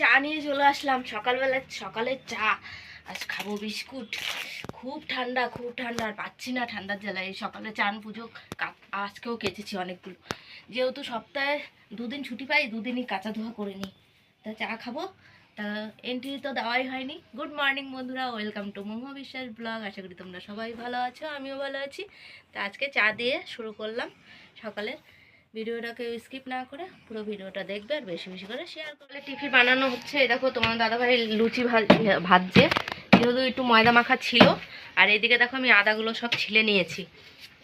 চা নিয়ে চলে আসলাম। সকালবেলা সকালের চা, আজ খাব বিস্কুট। খুব ঠান্ডা খুব ঠান্ডা, আর পাচ্ছি না ঠান্ডার জ্বালায়। সকালে চান পুজো আজকেও কেচেছি অনেকগুলো। যেহেতু সপ্তাহে দুদিন ছুটি পাই, দুদিনই কাঁচা ধোয়া করে নিই। তা চা খাব। তা এন্ট্রি তো দেওয়াই হয়নি। গুড মর্নিং বন্ধুরা welcome to Momo Biswas blog আশা করি তোমরা সবাই ভালো আছো, আমিও ভালো আছি। তা আজকে চা দিয়ে শুরু করলাম সকালের ভিডিওটাকে স্কিপ না করে পুরো ভিডিওটা দেখবে আর বেশি বেশি করে শেয়ার করলে টিফিন বানানো হচ্ছে দেখো তোমার দাদাভাই লুচি ভাজ- ভাজছে। যেহেতু একটু ময়দা মাখা ছিল, আর এইদিকে দেখো আমি আদাগুলো সব ছিলে নিয়েছি।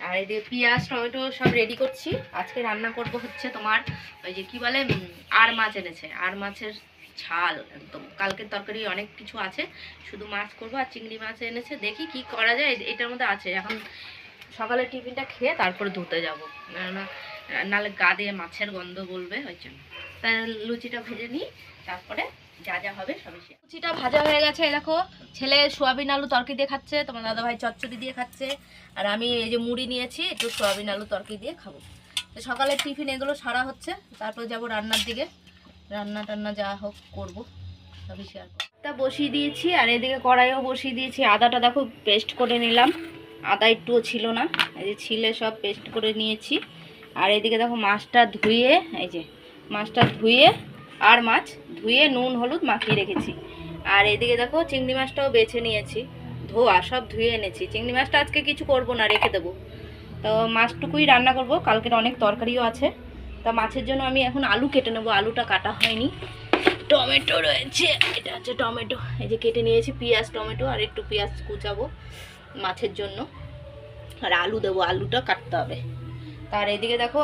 আর এদিকে পেঁয়াজ, টমেটো সব রেডি করছি। আজকে রান্না করব হচ্ছে তোমার ওই যে কি বলে আর মাছ এনেছে। আর মাছের ঝাল একদম। কালকের তরকারি অনেক কিছু আছে। শুধু মাছ করব আর চিংড়ি মাছ এনেছে। দেখি কি করা যায়, এটার মধ্যে আছে। এখন সকালে টিফিনটা খেয়ে তারপরে ধুতে যাব। নাহলে গা দিয়ে মাছের গন্ধ বলবে, ওই জন্য। তাই লুচিটা ভেজে নিই, তারপরে যা যা হবে সবই। লুচিটা ভাজা হয়ে গেছে দেখো। ছেলে সোয়াবিন আলু তরকারি দিয়ে খাচ্ছে, তোমার দাদাভাই চচ্চড়ি দিয়ে খাচ্ছে, আর আমি এই যে মুড়ি নিয়েছি, একটু সোয়াবিন আলু তরকারি দিয়ে খাব। তো সকালের টিফিন এগুলো সারা হচ্ছে, তারপর যাব রান্নার দিকে। রান্না টান্না যা হোক করব, সবই শেয়ার করব। তা বসিয়ে দিয়েছি, আর এদিকে কড়াইও বসিয়ে দিয়েছি, আদাটা দেখো পেস্ট করে নিলাম। আদা একটুও ছিল না। এই যে ছিলে সব পেস্ট করে নিয়েছি। আর এদিকে দেখো মাছটা ধুয়ে, এই যে মাছটা ধুয়ে আর মাছ ধুয়ে নুন, হলুদ মাখিয়ে রেখেছি। আর এদিকে দেখো চিংড়ি মাছটাও বেছে নিয়েছি। ধোয়া, সব ধুয়ে এনেছি। চিংড়ি মাছটা আজকে কিছু করব না, রেখে দেবো। তো মাছটুকুই রান্না করব। কালকের অনেক তরকারিও আছে। তা মাছের জন্য আমি এখন আলু কেটে নেব। আলুটা কাটা হয়নি। টমেটো রয়েছে। এটা হচ্ছে টমেটো। এই যে কেটে নিয়েছি, পেঁয়াজ, টমেটো আর একটু পেঁয়াজ কুচাবো। মাছের জন্য। আর আলু দেবো, আলুটা কাটতে হবে। তার এদিকে দেখো,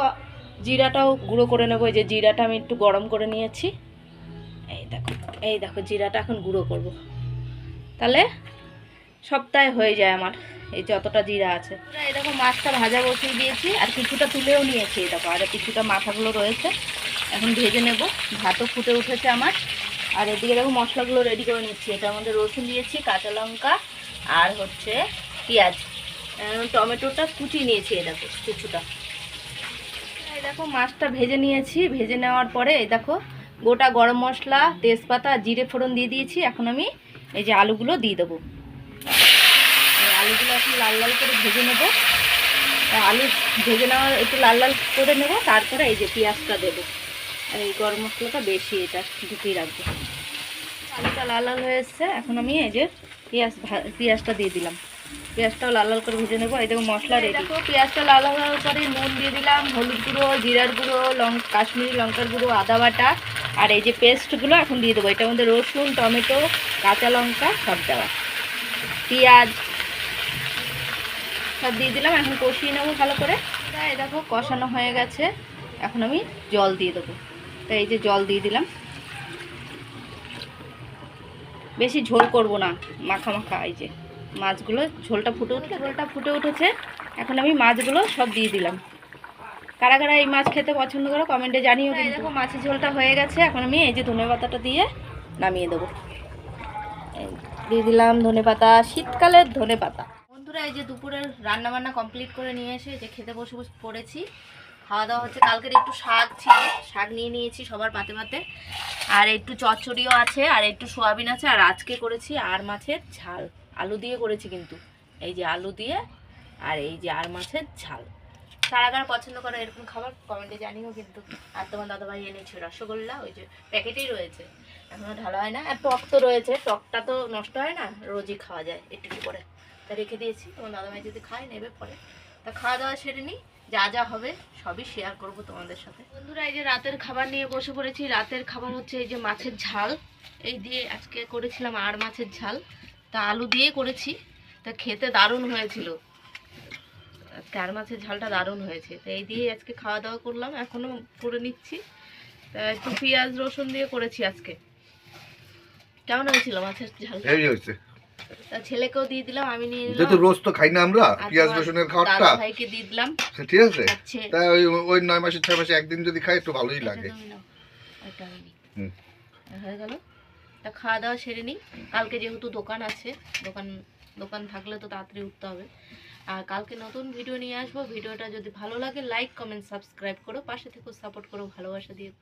জিরাটাও গুঁড়ো করে নেব। এই যে জিরাটা আমি একটু গরম করে নিয়েছি। এই দেখো এই দেখো, জিরাটা এখন গুঁড়ো করব। তাহলে সপ্তাহে হয়ে যায় আমার, এই যতটা জিরা আছে। এই দেখো, মাছটা ভাজা বসিয়ে দিয়েছি, আর কিছুটা তুলেও নিয়েছি, এই দেখো। আর কিছুটা মাথাগুলো রয়েছে, এখন ভেজে নেব। ভাতও ফুটে উঠেছে আমার। আর এদিকে দেখো, মশলাগুলো রেডি করে নিচ্ছি। এটার মধ্যে রসুন দিয়েছি, কাঁচা লঙ্কা আর হচ্ছে পেঁয়াজ। টমেটোটা কুচি নিয়েছি, এই দেখো, কিছুটা। এই দেখো, মাছটা ভেজে নিয়েছি। ভেজে নেওয়ার পরে, এই দেখো, গোটা গরম মশলা, তেজপাতা, জিরে ফোড়ন দিয়ে দিয়েছি। এখন আমি এই যে আলুগুলো দিয়ে দেবো। আলুগুলো এখন লাল লাল করে ভেজে নেব। আলু ভেজে নেওয়ার, একটু লাল লাল করে নেব, তারপরে এই যে পেঁয়াজটা দেবো। আর এই গরম মশলাটা বেশি এটা ঢুকিয়ে রাখব। আলুটা লাল লাল হয়ে এসছে। এখন আমি এই যে পেঁয়াজ পেঁয়াজটা দিয়ে দিলাম। পেঁয়াজটাও লাল লাল করে ভেজে নেব। এই দেখো মশলা রেডি পেঁয়াজটা লাল লাল পরে নুন দিয়ে দিলাম, হলুদ গুঁড়ো, জিরার গুঁড়ো, লং, কাশ্মীরি লঙ্কার গুঁড়ো, আদা বাটা আর এই যে পেস্টগুলো এখন দিয়ে দেবো। এটার মধ্যে রসুন, টমেটো, কাঁচা লঙ্কা সব দেওয়া। পেঁয়াজ সব দিয়ে দিলাম। এখন কষিয়ে নেব ভালো করে। এই দেখো কষানো হয়ে গেছে। এখন আমি জল দিয়ে দেবো। তো এই যে জল দিয়ে দিলাম। বেশি ঝোল করব না মাখা মাখা এই যে মাছগুলো ঝোলটা ফুটে উঠলে ঝোলটা ফুটে উঠেছে। এখন আমি মাছগুলো সব দিয়ে দিলাম। কারা কারা এই মাছ খেতে পছন্দ করো কমেন্টে জানিও কিন্তু। দেখো মাছের ঝোলটা হয়ে গেছে। এখন আমি এই যে ধনে পাতাটা দিয়ে নামিয়ে দেবো। এই দিয়ে দিলাম ধনে পাতা শীতকালের ধনে পাতা। বন্ধুরা এই যে দুপুরের রান্না বান্না কমপ্লিট করে নিয়ে এসে যে খেতে বসে বসে পড়েছি। খাওয়া দাওয়া হচ্ছে। কালকের একটু শাক ছিল, শাক নিয়ে নিয়েছি সবার পাতে পাতে। আর একটু চচ্চড়িও আছে, আর একটু সোয়াবিন আছে, আর আজকে করেছি আর মাছের ঝাল। আলু দিয়ে করেছি কিন্তু। এই যে আলু দিয়ে, আর এই যে আর মাছের ঝাল। কারা কারা পছন্দ করে এরকম খাবার? কমেন্টে জানিও কিন্তু। আর তোমার দাদাভাই এনেছে রসগোল্লা, ওই যে প্যাকেটেই রয়েছে। এখনও ঢালা হয় না। আর টক তো রয়েছে, টকটা তো নষ্ট হয় না, রোজই খাওয়া যায় একটু করে। তা রেখে দিয়েছি। তোমার দাদাভাই যদি খায়, নেবে পরে। তা খাওয়া দাওয়া সেরে নিই যা যা হবে সবই শেয়ার করব তোমাদের সাথে। বন্ধুরা এই যে রাতের খাবার নিয়ে বসে পড়েছি রাতের খাবার হচ্ছে এই যে মাছের ঝাল। এই দিয়ে আজকে করেছিলাম আর মাছের ঝাল। তা আলু দিয়ে করেছি তা খেতে দারুণ হয়েছিল। আজকে আর মাছের ঝালটা দারুণ হয়েছে। তো এই দিয়ে আজকে খাওয়া দাওয়া করলাম এখনও করে নিচ্ছি। তা একটু পেঁয়াজ রসুন দিয়ে করেছি আজকে। কেমন হয়েছিল মাছের ঝাল হয়েছে। ছেলেকেও দিয়ে দিলাম আমি নিয়ে যেহেতু রোজ তো খাই না আমরা পেঁয়াজ রসুনের দাদা ভাইকে দিয়ে দিলাম। ঠিক আছে? তাই ওই ওই নয় মাসে ছয় মাসে একদিন যদি খাই একটু ভালোই লাগে। হয়ে গেল। তা খাওয়া দাওয়া সেরে নিই। কালকে যেহেতু দোকান আছে দোকান দোকান থাকলে তো তাড়াতাড়ি উঠতে হবে। আর কালকে নতুন ভিডিও নিয়ে আসব। ভিডিওটা যদি ভালো লাগে লাইক কমেন্ট সাবস্ক্রাইব করো। পাশে থেকেও সাপোর্ট করো ভালোবাসা দিয়ে।